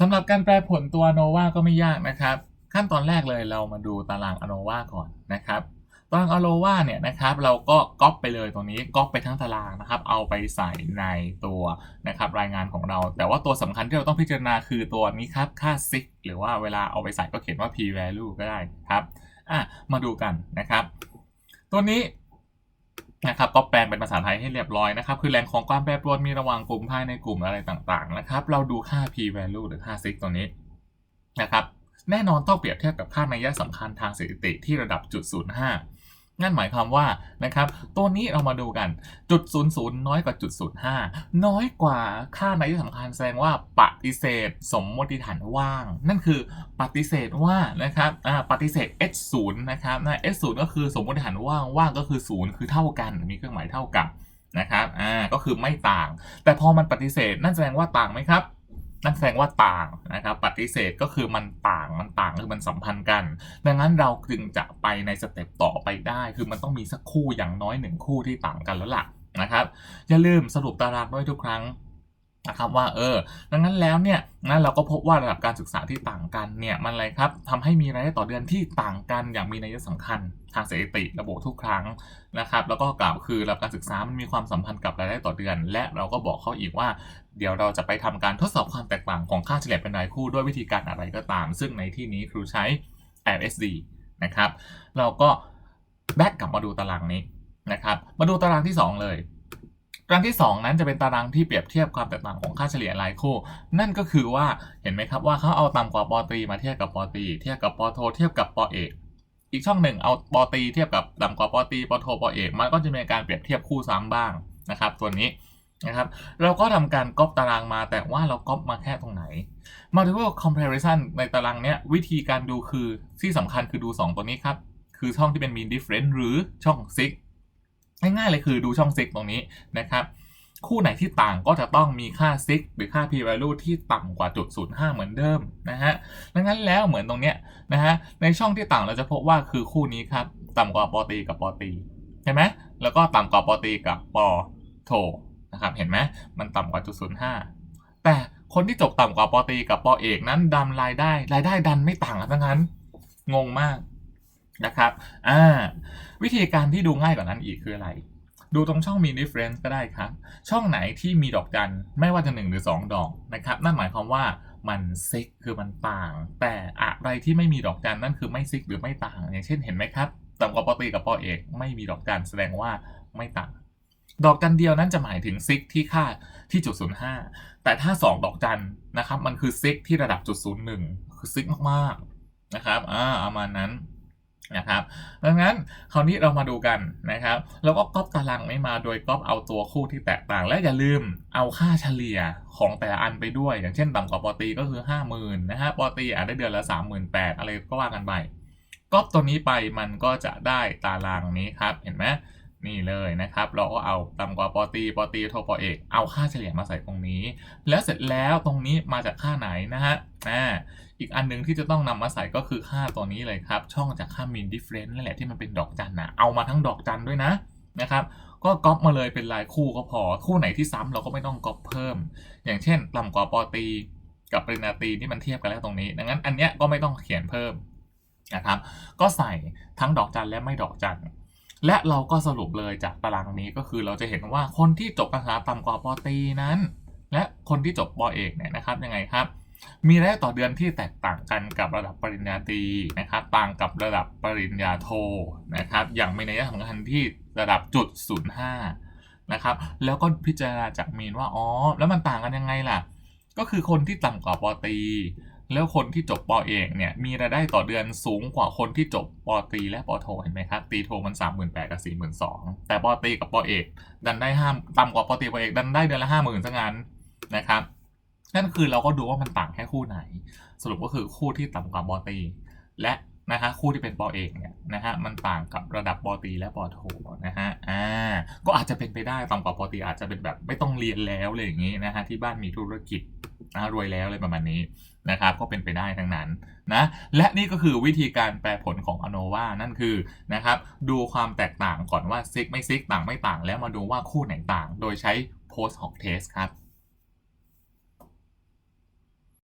สำหรับการแปลผลตัว ANOVA ก็ไม่ยากนะครับ ขั้นตอนแรกเลยเรามาดูตาราง ANOVA ก่อนนะครับตาราง ANOVA เนี่ยนะครับเราก็ก๊อปไปเลยตรงนี้ก๊อปไปทั้งตารางนะครับ เอาไปใส่ในตัวนะครับรายงานของเรา แต่ว่าตัวสำคัญที่เราต้องพิจารณาคือตัวนี้ครับค่า sig หรือว่าเวลาเอาไปใส่ก็เขียนว่า p value ก็ได้ครับอะมาดูกันนะครับ ตัวนี้ นะครับก็แปลงเป็นภาษาไทยให้เรียบร้อยนะครับ คือแรงของความแปรปรวนมีระหว่างกลุ่มภายในกลุ่มอะไรต่างๆนะครับ เราดูค่า p value หรือค่าซิกตัวนี้นะครับ แน่นอนต้องเปรียบเทียบกับค่านัยสำคัญทางสถิติที่ระดับจุด05 นั่นหมายความว่านะครับตัวนี้เรามาดูกันจุด00น้อยกว่าจุด05น้อยกว่าค่าในัยสำคัญแสดงว่าปฏิเสธสมมติฐานว่าง นั่นคือปฏิเสธว่านะครับปฏิเสธ h 0นะครับนะ h 0ก็คือสมมติฐานว่างว่างก็คือ 0 คือเท่ากัน มีเครื่องหมายเท่ากับนะครับอ่าก็คือไม่ต่าง แต่พอมันปฏิเสธนั่นแสดงว่าต่างไหมครับ นั่นแสดงว่าต่างนะครับปฏิเสธก็คือมันต่างมันต่างคือมันสัมพันธ์กัน ดังนั้นเราจึงจะไปในสเต็ปต่อไปได้ คือมันต้องมีสักคู่อย่างน้อยหนึ่งคู่ที่ต่างกันแล้วล่ะนะครับอย่าลืมสรุปตารางด้วยทุกครั้ง นะครับว่าเออดังนั้นแล้วเนี่ยนะเราก็พบว่าระดับการศึกษาที่ต่างกันเนี่ยมันอะไรครับทำให้มีรายได้ต่อเดือนที่ต่างกันอย่างมีนัยสำคัญทางสถิติระบุทุกครั้งนะครับ แล้วก็กล่าวคือระดับการศึกษามันมีความสัมพันธ์กับรายได้ต่อเดือน และเราก็บอกเขาอีกว่า เดี๋ยวเราจะไปทำการทดสอบความแตกต่างของค่าเฉลี่ยเป็นรายคู่ด้วยวิธีการอะไรก็ตาม ซึ่งในที่นี้ครูใช้ LSD นะครับ เราก็แบกกลับมาดูตารางนี้นะครับ มาดูตารางที่ 2 เลย ตารางที่ 2 นั้นจะเป็นตารางที่เปรียบเทียบความแตกต่างของค่าเฉลี่ยรายคู่ นั่นก็คือว่าเห็นไหมครับว่าเขาเอาต่ำกว่าปอตรีมาเทียบกับปอตรีเทียบกับปอโทเทียบกับปอเอกอีกช่องหนึ่งเอาปอตีเทียบกับต่ำกว่าปอตีปอโทปอเอกมันก็จะมีการเปรียบเทียบคู่ซ้ำบ้างนะครับตัวนี้นะครับเราก็ทำการก๊อปตารางมาแต่ว่าเราก๊อปมาแค่ตรงไหน multiple comparison ในตารางเนี้ยวิธีการดูคือที่สำคัญคือดู 2 ตัวนี้ครับ คือช่องที่เป็น mean difference หรือช่อง sig ง่ายๆเลยคือดูช่อง sig ตรงนี้นะครับ คู่ไหนที่ต่างก็จะต้องมีค่า sig หรือค่า p value ที่ต่ำกว่าจุด05 เหมือนเดิมนะฮะดังนั้นแล้วเหมือนตรงเนี้ยนะฮะในช่องที่ต่างเราจะพบว่าคือคู่นี้ครับต่ำกว่าปอตีกับปอตีเห็นไหมแล้วก็ต่ำกว่าปอตีกับปอโทนะครับเห็นไหมมันต่ำกว่าจุด05แต่คนที่จบต่ำกว่าปอตีกับปอเอกนั้นดำรายได้ รายได้ดันไม่ต่างกันทั้งนั้น งงมาก นะครับอ่าวิธีการที่ดูง่ายกว่านั้นอีกคืออะไร ดูตรงช่อง mean difference ก็ได้ครับ ช่องไหนที่มีดอกจันไม่ว่าจะ 1 หรือ 2 ดอกนะครับ นั่นหมายความว่ามันซิกคือมันต่าง แต่อะไรที่ไม่มีดอกจันนั่นคือไม่ซิกหรือไม่ต่าง อย่างเช่นเห็นไหมครับต่ำกว่าปอตีกับปอเอกไม่มีดอกจันแสดงว่าไม่ต่าง ดอกจันเดียวนั้นจะหมายถึงซิกที่ค่าที่จุด05แต่ถ้า 2 ดอกจันนะครับมันคือซิกที่ระดับจุด01คือซิกมากๆนะครับอ่าประมาณนั้น นะครับดังนั้นคราวนี้เรามาดูกันนะครับเราก็ก๊อปตารางไม่มาโดยก๊อปเอาตัวคู่ที่แตกต่าง และอย่าลืมเอาค่าเฉลี่ยของแต่ละอันไปด้วย อย่างเช่นต่ำกว่าปอตีก็คือ 50,000นะฮะปอตีอาจได้เดือนละ 38,000อะไรก็ว่ากันไปก๊อปตัวนี้ไปมันก็จะได้ตารางนี้ครับเห็นไหม นี่เลยนะครับ เราก็เอาต่ำกว่าปอตีปอตีโทปอเอกเอาค่าเฉลี่ยมาใส่ตรงนี้ แล้วเสร็จแล้วตรงนี้มาจากค่าไหนนะฮะอ่าอีกอันหนึงที่จะต้องนำมาใส่ก็คือค่าตัวนี้เลยครับ ช่องจากค่า mean difference นั่นแหละที่มันเป็นดอกจันนะเอามาทั้งดอกจันด้วยนะนะครับก็ก๊อปมาเลยเป็นลายคู่ก็พอ คู่ไหนที่ซ้ำเราก็ไม่ต้องก๊อปเพิ่ม อย่างเช่นต่ำกว่าปอตีกับปริญญาตรีนี่มันเทียบกันแล้วตรงนี้ ดังนั้นอันเนี้ยก็ไม่ต้องเขียนเพิ่มนะครับ ก็ใส่ทั้งดอกจันและไม่ดอกจัน และเราก็สรุปเลยจากตารางนี้ก็คือเราจะเห็นว่าคนที่จบการศึกษาต่ำกว่าปตรีนั้น และคนที่จบปอเอกเนี่ยนะครับยังไงครับ มีรายได้ต่อเดือนที่แตกต่างกันกับระดับปริญญาตรีนะครับ ต่างกับระดับปริญญาโทนะครับ อย่างมีนัยสำคัญที่ระดับจุด05นะครับ แล้วก็พิจารณาจากมีนว่าอ๋อแล้วมันต่างกันยังไงล่ะ ก็คือคนที่ต่ำกว่าปตรี แล้วคนที่จบปอเอกเนี่ยมีรายได้ต่อเดือนสูงกว่าคนที่จบปอตรีและปอโทเห็นไหมครับตีโทมัน38,000กับ42,000แต่ปอตรีกับปอเอกดันได้ห้าต่ำกว่าปอตรีปอเอกดันได้เดือนละ50,000ซะงั้นนะครับนั่นคือเราก็ดูว่ามันต่างแค่คู่ไหน สรุปก็คือคู่ที่ต่ำกว่าปอตรีและนะฮะคู่ที่เป็นปอเอกเนี่ยนะฮะมันต่างกับระดับปอตีและปอโทนะฮะอ่าก็อาจจะเป็นไปได้ต่ำกว่าปอตีอาจจะเป็นแบบไม่ต้องเรียนแล้วเลยอย่างนี้นะฮะที่บ้านมีธุรกิจ รวยแล้วเลยประมาณนี้นะครับก็เป็นไปได้ทั้งนั้นนะและนี่ก็คือวิธีการแปลผลของอโนวานั่นคือนะครับดูความแตกต่างก่อนว่าซิกไม่ซิกต่างไม่ต่าง แล้วมาดูว่าคู่ไหนต่าง โดยใช้ post hoc test ครับ